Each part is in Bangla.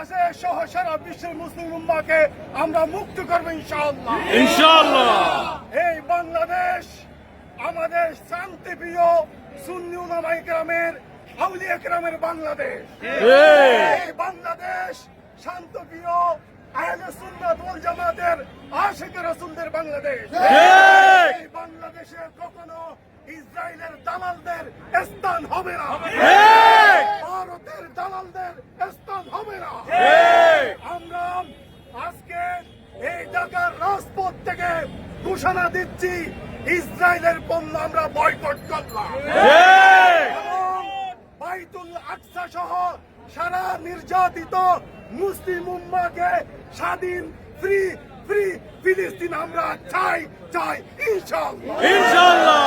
বাংলাদেশে সহ সারা বিশ্বের মুসলিম উম্মাকে আমরা মুক্ত করব ইনশাআল্লাহ। ইনশাআল্লাহ। এই বাংলাদেশ আমাদের শান্তিপ্রিয় সুন্নি উলামাই গ্রামের আউলিয়া গ্রামের বাংলাদেশ। এই। বাংলাদেশ শান্তপ্রিয় আহলে সুন্নাত ওয়াল জামাতের আশিক রাসূলদের বাংলাদেশ। এই বাংলাদেশে কখনো ইসরায়েলের দালালদের স্থান হবে না ভারতের দালালদের স্থান হবে না আমরা আজকে এই ঢাকার থেকে ঘোষণা দিচ্ছি, ইসরায়েলের পণ্য আমরা বয়কট করলাম। বাইতুল আকসা সহ সারা নির্যাতিত মুসলিম উম্মাকে স্বাধীন ফ্রি ফ্রি ফিলিস্তিন আমরা চাই চাই ইনশাল্লাহ।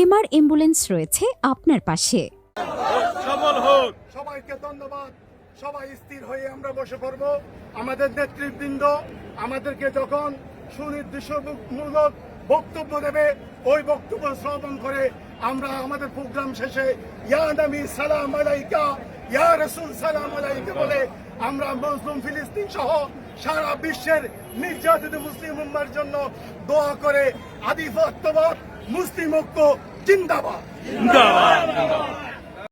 এমআর অ্যাম্বুলেন্স রয়েছে আপনার পাশে। সবাইকে ধন্যবাদ। সবাই স্থির হয়ে আমরা বসে পড়ব। আমাদের নেতৃবৃন্দ আমাদেরকে যখন সুনির্দিষ্টমূলক বক্তব্য দেবে ওই বক্তব্য শ্রবণ করে আমরা আমাদের প্রোগ্রাম শেষে ইয়া নবী সালাম আলাইকা ইয়া রসুল সালাম আলাইকা বলে আমরা মুসলিম ফিলিস্তিন সহ সারা বিশ্বের নির্যাতিত মুসলিম উম্মার জন্য দোয়া করে আদিফ মুসলিম ঐক্য জিন্দাবাদ। জিন্দাবাদ।